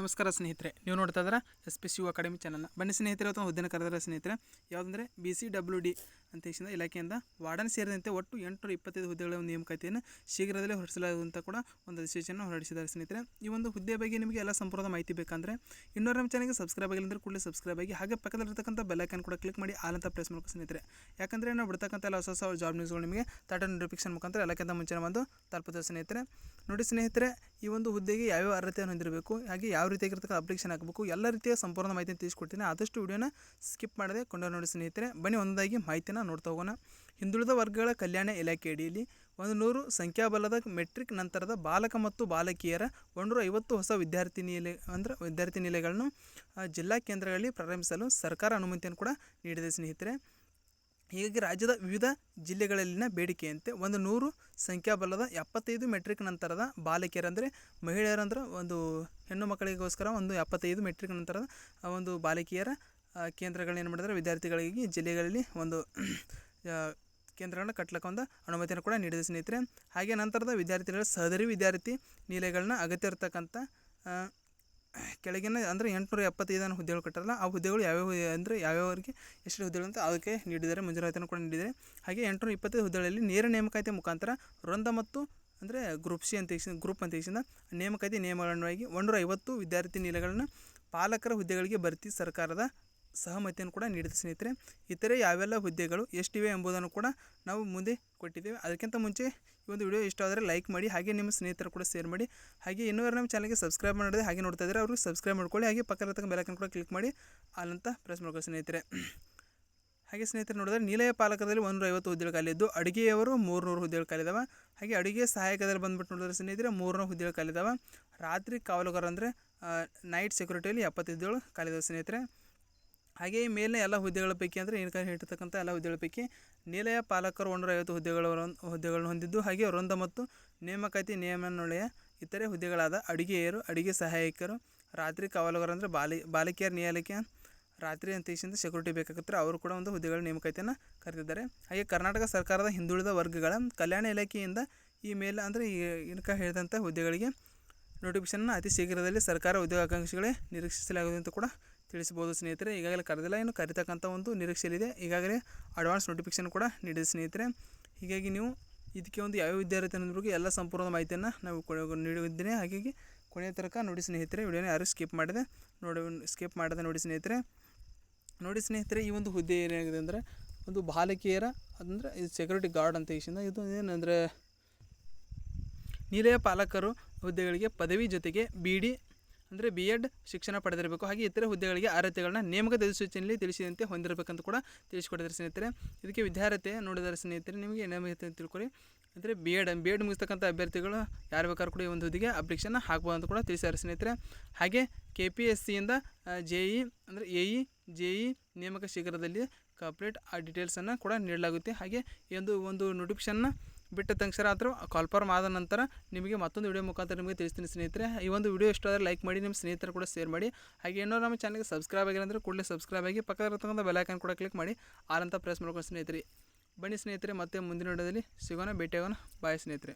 ನಮಸ್ಕಾರ ಸ್ನೇಹಿತರೆ, ನೀವು ನೋಡ್ತಾ ಇದ್ದೀರಾ S P C U academy ಚಾನಲ್ನ. ಬನ್ನಿ ಸ್ನೇಹಿತರೆ ಅಥವಾ ಹುದ್ದೆನ ಕರೆದರ ಸ್ನೇಹಿತರೆ, ಯಾವುದಂದ್ರೆ ಬಿ ಸಿ ಡಬ್ಲ್ಯೂ ಡಿ ಅಂತ ಹೇಳಿದ ಇಲಾಖೆಯಿಂದ ವಾರ್ಡನ್ ಸೇರಿದಂತೆ ಒಟ್ಟು ಎಂಟುನೂರ ಇಪ್ಪತ್ತೈದು ಹುದ್ದೆಗಳ ಒಂದು ನೇಮಕಾತಿಯನ್ನು ಶೀಘ್ರದಲ್ಲೇ ಹೊರಡಿಸಲಾಗುವಂತ ಕೂಡ ಒಂದು ಅಧಿಸೂಚನೆ ಹೊರಡಿಸಿದ್ದಾರೆ ಸ್ನೇಹಿತರೆ. ಈ ಒಂದು ಹುದ್ದೆ ಬಗ್ಗೆ ನಿಮಗೆ ಎಲ್ಲ ಸಂಪೂರ್ಣ ಮಾಹಿತಿ ಬೇಕಂದರೆ ಇನ್ನೂರು ನಮ್ಮ ಚಾನಲ್ಗೆ ಸಬ್ಸ್ಕ್ರೈಬ್ ಆಗಿಲ್ಲ ಅಂದ್ರೆ ಕೂಡಲೇ ಸಬ್ಸ್ಕ್ರೈಬ್ ಆಗಿ ಹಾಗೆ ಪಕ್ಕದಲ್ಲಿರ್ತಕ್ಕಂಥ ಬೆಲ್ಲೈಕನ್ ಕೂಡ ಕ್ಲಿಕ್ ಮಾಡಿ ಆಲ್ ಅಂತ ಪ್ರೆಸ್ ಮಾಡಬೇಕು ಸ್ನೇಹಿತರೆ. ಯಾಕಂದರೆ ನಾವು ಬಿಡ್ತಕ್ಕಂಥ ಎಲ್ಲ ಹೊಸ ಹೊಸ ಜಾಬ್ ನ್ಯೂಸ್ಗಳು ನಿಮಗೆ ಟಾಟಾ ನೋಟಿಫಿಕೇಶನ್ ಮುಖಾಂತರ ಎಲ್ಲಕ್ಕಿಂತ ಮುಂಚೆ ಬಂದು ತಲುಪುತ್ತೆ ಸ್ನೇಹಿತರೆ. ನೋಡಿ ಸ್ನೇಹಿತರೆ ಈ ಒಂದು ಹುದ್ದೆಗೆ ಯಾವ್ಯಾವ ಅರ್ಹತೆಯನ್ನು ಹೊಂದಿರಬೇಕು, ಹಾಗೆ ಯಾವ ರೀತಿಯಾಗಿರ್ತಕ್ಕ ಅಪ್ಲಿಕೇಶನ್ ಹಾಕಬೇಕು, ಎಲ್ಲ ರೀತಿಯ ಸಂಪೂರ್ಣ ಮಾಹಿತಿಯನ್ನು ತಿಳಿಸ್ಕೊಡ್ತೀನಿ. ಆದಷ್ಟು ವಿಡಿಯೋನ ಸ್ಕಿಪ್ ಮಾಡದೆ ಕೊಂಡು ನೋಡಿ ಸ್ನೇಹಿತರೆ. ಬನ್ನಿ ಒಂದಾಗಿ ಮಾಹಿತಿನ ನೋಡ್ತಾ ಹೋಗೋಣ. ಹಿಂದುಳಿದ ವರ್ಗಗಳ ಕಲ್ಯಾಣ ಇಲಾಖೆ ಅಡಿಯಲ್ಲಿ ಒಂದು ನೂರು ಸಂಖ್ಯಾಬಲದ ಮೆಟ್ರಿಕ್ ನಂತರದ ಬಾಲಕ ಮತ್ತು ಬಾಲಕಿಯರ ಒಂದೂರ ಐವತ್ತು ಹೊಸ ವಿದ್ಯಾರ್ಥಿ ನಿಲಯ ಅಂದರೆ ವಿದ್ಯಾರ್ಥಿ ನಿಲಯಗಳನ್ನು ಜಿಲ್ಲಾ ಕೇಂದ್ರಗಳಲ್ಲಿ ಪ್ರಾರಂಭಿಸಲು ಸರ್ಕಾರ ಅನುಮತಿಯನ್ನು ಕೂಡ ನೀಡಿದೆ ಸ್ನೇಹಿತರೆ. ಹೀಗಾಗಿ ರಾಜ್ಯದ ವಿವಿಧ ಜಿಲ್ಲೆಗಳಲ್ಲಿನ ಬೇಡಿಕೆಯಂತೆ ಒಂದು ನೂರು ಸಂಖ್ಯಾಬಲದ ಎಪ್ಪತ್ತೈದು ಮೆಟ್ರಿಕ್ ನಂತರದ ಬಾಲಕಿಯರಂದರೆ ಮಹಿಳೆಯರಂದ್ರೆ ಒಂದು ಹೆಣ್ಣು ಮಕ್ಕಳಿಗೋಸ್ಕರ ಒಂದು ಎಪ್ಪತ್ತೈದು ಮೆಟ್ರಿಕ್ ನಂತರದ ಒಂದು ಬಾಲಕಿಯರ ಕೇಂದ್ರಗಳನ್ನು ಕೇಂದ್ರಗಳನ್ನ ಏನು ಮಾಡಿದರೆ, ವಿದ್ಯಾರ್ಥಿಗಳಿಗೆ ಜಿಲ್ಲೆಗಳಲ್ಲಿ ಒಂದು ಕೇಂದ್ರಗಳನ್ನ ಕಟ್ಲಿಕ್ಕೆ ಒಂದು ಅನುಮತಿಯನ್ನು ಕೂಡ ನೀಡಿದೆ ಸ್ನೇಹಿತರೆ. ಹಾಗೆ ನಂತರದ ವಿದ್ಯಾರ್ಥಿಗಳ ಸಹದರಿ ವಿದ್ಯಾರ್ಥಿ ನಿಲಯಗಳನ್ನ ಅಗತ್ಯ ಇರತಕ್ಕಂಥ ಕೆಳಗಿನ ಅಂದರೆ ಎಂಟುನೂರ ಎಪ್ಪತ್ತೈದನ ಹುದ್ದೆಗಳು ಕಟ್ಟಾರಲ್ಲ ಆ ಹುದ್ದೆಗಳು ಯಾವ್ಯಾವ ಅಂದರೆ ಯಾವ್ಯಾವರಿಗೆ ಎಷ್ಟು ಹುದ್ದೆಗಳು ಅಂತ ಅದಕ್ಕೆ ನೀಡಿದ್ದಾರೆ, ಮಂಜೂರಾತಿಯನ್ನು ಕೂಡ ನೀಡಿದ್ದಾರೆ. ಹಾಗೆ ಎಂಟುನೂರ ಇಪ್ಪತ್ತೈದು ಹುದ್ದೆಗಳಲ್ಲಿ ನೇರ ನೇಮಕಾತಿ ಮುಖಾಂತರ ವೃಂದ ಮತ್ತು ಅಂದರೆ ಗ್ರೂಪ್ ಸಿ ಅಂತ ಗ್ರೂಪ್ ಅಂತ ನೇಮಕಾತಿ ನಿಯಮಗಳನ್ನಾಗಿ ಒಂದೂರ ಐವತ್ತು ವಿದ್ಯಾರ್ಥಿ ನಿಲಯಗಳನ್ನು ಪಾಲಕರ ಹುದ್ದೆಗಳಿಗೆ ಭರ್ತಿ ಸರ್ಕಾರದ ಸಹಮತಿಯನ್ನು ಕೂಡ ನೀಡಿದ ಸ್ನೇಹಿತರೆ. ಇತರೆ ಯಾವೆಲ್ಲ ಹುದ್ದೆಗಳು ಎಷ್ಟಿವೆ ಎಂಬುದನ್ನು ಕೂಡ ನಾವು ಮುಂದೆ ಕೊಟ್ಟಿದ್ದೇವೆ. ಅದಕ್ಕಿಂತ ಮುಂಚೆ ಈ ಒಂದು ವಿಡಿಯೋ ಇಷ್ಟ ಆದರೆ ಲೈಕ್ ಮಾಡಿ, ಹಾಗೆ ನಿಮ್ಮ ಸ್ನೇಹಿತರು ಕೂಡ ಶೇರ್ ಮಾಡಿ, ಹಾಗೆ ಇನ್ನೂರು ನಮ್ಮ ಚಾನಲ್ಗೆ ಸಬ್ಸ್ಕ್ರೈಬ್ ಮಾಡಿದೆ ಹಾಗೆ ನೋಡ್ತಾ ಇದ್ದಾರೆ ಅವರು ಸಬ್ಸ್ಕ್ರೈಬ್ ಮಾಡ್ಕೊಳ್ಳಿ, ಹಾಗೆ ಪಕ್ಕದ ಬೆಲಕನ್ನು ಕೂಡ ಕ್ಲಿಕ್ ಮಾಡಿ ಅಲ್ಲಂತ ಪ್ರೆಸ್ ಮಾಡ್ಕೊಳ್ಳಿ ಸ್ನೇಹಿತರೆ. ಹಾಗೆ ಸ್ನೇಹಿತರೆ ನೋಡಿದ್ರೆ ನೀಲಯ ಪಾಲಕದಲ್ಲಿ ಒಂದು ಐವತ್ತು ಹುದ್ದೆಗಳು ಕಾಲಿದ್ದು ಅಡುಗೆಯವರು ಮೂರುನೂರು ಹುದ್ದೆಗಳು ಖಾಲಿದಾವೆ ಹಾಗೆ ಅಡುಗೆ ಸಹಾಯಕದಲ್ಲಿ ಬಂದ್ಬಿಟ್ಟು ನೋಡಿದ್ರೆ ಸ್ನೇಹಿತರೆ ಮೂರುನೂರು ಹುದ್ದೆಗಳು ಖಾಲಿದಾವೆ ರಾತ್ರಿ ಕಾವಲುಗಾರ ಅಂದರೆ ನೈಟ್ ಸೆಕ್ಯೂರಿಟಿಯಲ್ಲಿ ಎಪ್ಪತ್ತು ಹುದ್ದೆಗಳು ಖಾಲಿದಾವೆ ಸ್ನೇಹಿತರೆ. ಹಾಗೆ ಈ ಮೇಲಿನ ಎಲ್ಲ ಹುದ್ದೆಗಳ ಪೈಕಿ ಅಂದರೆ ಏನು ಹೇಳಿರ್ತಕ್ಕಂಥ ಎಲ್ಲ ಹುದ್ದೆಗಳ ಪೈಕಿ ನಿಲಯ ಪಾಲಕರು ಒಂದೂರ ಐವತ್ತು ಹುದ್ದೆಗಳ ಹುದ್ದೆಗಳನ್ನು ಹೊಂದಿದ್ದು ಹಾಗೆ ವೃಂದ ಮತ್ತು ನೇಮಕಾತಿ ನಿಯಮನೊಳೆಯ ಇತರೆ ಹುದ್ದೆಗಳಾದ ಅಡುಗೆಯರು, ಅಡುಗೆ ಸಹಾಯಕರು, ರಾತ್ರಿ ಕಾವಲುಗಾರ ಅಂದರೆ ಬಾಲಿ ಬಾಲಕಿಯರ ನಿಯಾಲಕ್ಕೆ ರಾತ್ರಿ ಅಂತ ಸೆಕ್ಯುರಿಟಿ ಸೆಕ್ಯೂರಿಟಿ ಬೇಕಾಗುತ್ತೆ. ಅವರು ಕೂಡ ಒಂದು ಹುದ್ದೆಗಳ ನೇಮಕಾತಿಯನ್ನು ಕರೆದಿದ್ದಾರೆ. ಹಾಗೆ ಕರ್ನಾಟಕ ಸರ್ಕಾರದ ಹಿಂದುಳಿದ ವರ್ಗಗಳ ಕಲ್ಯಾಣ ಇಲಾಖೆಯಿಂದ ಈ ಮೇಲೆ ಅಂದರೆ ಈ ಇನ್ಕ ಹೇಳಿದಂಥ ಹುದ್ದೆಗಳಿಗೆ ನೋಟಿಫಿಕೇಶನ್ನ ಅತಿ ಶೀಘ್ರದಲ್ಲಿ ಸರ್ಕಾರ ಉದ್ಯೋಗಾಕಾಂಕ್ಷಿಗಳೇ ನಿರೀಕ್ಷಿಸಲಾಗುವುದು ಅಂತ ಕೂಡ ತಿಳಿಸ್ಬೋದು ಸ್ನೇಹಿತರೆ. ಈಗಾಗಲೇ ಕರೆದಿಲ್ಲ, ಇನ್ನು ಕರಿತಕ್ಕಂಥ ಒಂದು ನಿರೀಕ್ಷೆಯಲ್ಲಿದೆ. ಈಗಾಗಲೇ ಅಡ್ವಾನ್ಸ್ ನೋಟಿಫಿಕೇಶನ್ ಕೂಡ ನೀಡಿದೆ ಸ್ನೇಹಿತರೆ. ಹೀಗಾಗಿ ನೀವು ಇದಕ್ಕೆ ಒಂದು ಯಾವ ವಿದ್ಯಾರ್ಥಿ ಅನ್ನೋದ್ರ ಬಗ್ಗೆ ಎಲ್ಲ ಸಂಪೂರ್ಣ ಮಾಹಿತಿಯನ್ನು ನಾವು ನೀಡಿದ್ದೇನೆ ಹಾಗಾಗಿ ಕೊನೆಯ ತನಕ ನೋಡಿ ಸ್ನೇಹಿತರೆ, ವಿಡಿಯೋನ ಯಾರು ಸ್ಕಿಪ್ ಮಾಡಿದೆ ನೋಡಿ ಸ್ಕಿಪ್ ಮಾಡಿದೆ ನೋಡಿ ಸ್ನೇಹಿತರೆ. ನೋಡಿ ಸ್ನೇಹಿತರೆ, ಈ ಒಂದು ಹುದ್ದೆ ಏನಾಗಿದೆ ಅಂದರೆ, ಒಂದು ಬಾಲಕಿಯರ ಅಂದರೆ ಇದು ಸೆಕ್ಯೂರಿಟಿ ಗಾರ್ಡ್ ಅಂತ ಹೇಸಿಂದ ಇದು ಏನಂದರೆ ನಿಲಯ ಪಾಲಕರು ಹುದ್ದೆಗಳಿಗೆ ಪದವಿ ಜೊತೆಗೆ ಬಿ ಡಿ ಅಂದರೆ ಬಿ ಎಡ್ ಶಿಕ್ಷಣ ಪಡೆದಿರಬೇಕು. ಹಾಗೆ ಇತರ ಹುದ್ದೆಗಳಿಗೆ ಅರ್ಹತೆಗಳನ್ನ ನೇಮಕದ ಅಧಿಸೂಚನೆಯಲ್ಲಿ ತಿಳಿಸಿದಂತೆ ಹೊಂದಿರಬೇಕಂತ ಕೂಡ ತಿಳಿಸಿಕೊಟ್ಟಿದ್ದಾರೆ ಸ್ನೇಹಿತರೆ. ಇದಕ್ಕೆ ವಿದ್ಯಾರ್ಥಿ ನೋಡಿದರೆ ಸ್ನೇಹಿತರೆ. ನಿಮಗೆ ನೇಮಕತೆ ತಿಳ್ಕೊಳ್ಳಿ. ಅಂದರೆ ಬಿ ಎಡ್ ಬಿ ಎಡ್ ಮುಗಿಸ್ತಕ್ಕಂಥ ಅಭ್ಯರ್ಥಿಗಳು ಯಾರು ಬೇಕಾದ್ರೂ ಕೂಡ ಈ ಒಂದು ಹುದ್ದೆಗೆ ಅಪ್ಲಿಕೇಶನ್ ಹಾಕ್ಬೋದು ಅಂತ ಕೂಡ ತಿಳಿಸಿದ್ದಾರೆ ಸ್ನೇಹಿತರೆ. ಹಾಗೆ ಕೆ ಪಿ ಎಸ್ ಸಿಯಿಂದ ಜೆ ಇ ಅಂದರೆ ಎ ಇ ಜೆ ಇ ನೇಮಕ ಶೀಘ್ರದಲ್ಲಿ ಕಂಪ್ಲೀಟ್ ಆ ಡೀಟೇಲ್ಸನ್ನು ಕೂಡ ನೀಡಲಾಗುತ್ತೆ. ಹಾಗೆ ಈ ಒಂದು ಒಂದು ನೋಟಿಫಿಕೇಶನ್ನ ಬಿಟ್ಟ ತಕ್ಷಣ ಆದರೂ ಕಾಲ್ಫಾರ್ಮ್ ಆದ ನಂತರ ನಿಮಗೆ ಮತ್ತೊಂದು ವಿಡಿಯೋ ಮುಖಾಂತರ ನಿಮಗೆ ತಿಳಿಸ್ತೀನಿ ಸ್ನೇಹಿತರೆ. ಈ ಒಂದು ವಿಡಿಯೋ ಇಷ್ಟ ಆದರೆ ಲೈಕ್ ಮಾಡಿ, ನಿಮ್ಮ ಸ್ನೇಹಿತರು ಕೂಡ ಶೇರ್ ಮಾಡಿ. ಹಾಗೆ ಏನೋ ನಮ್ಮ ಚಾನಲ್ಗೆ ಸಬ್ಸ್ಕ್ರೈಬ್ ಆಗಿಲ್ಲ ಅಂದರೆ ಕೂಡಲೇ ಸಬ್ಸ್ಕ್ರೈಬ್ ಆಗಿ ಪಕ್ಕದಲ್ಲಿರ್ತಕ್ಕಂಥ ಬೆಲೈಕನ್ ಕೂಡ ಕ್ಲಿಕ್ ಮಾಡಿ ಆಲಂತ ಪ್ರೆಸ್ ಮಾಡ್ಕೊಂಡು ಸ್ನೇಹಿತರೆ. ಬನ್ನಿ ಸ್ನೇಹಿತರೆ, ಮತ್ತೆ ಮುಂದಿನ ವಿಡಿಯೋದಲ್ಲಿ ಸಿಗೋಣ, ಭೇಟಿಯಾಗೋಣ. ಬಾಯ್ ಸ್ನೇಹಿತರೆ.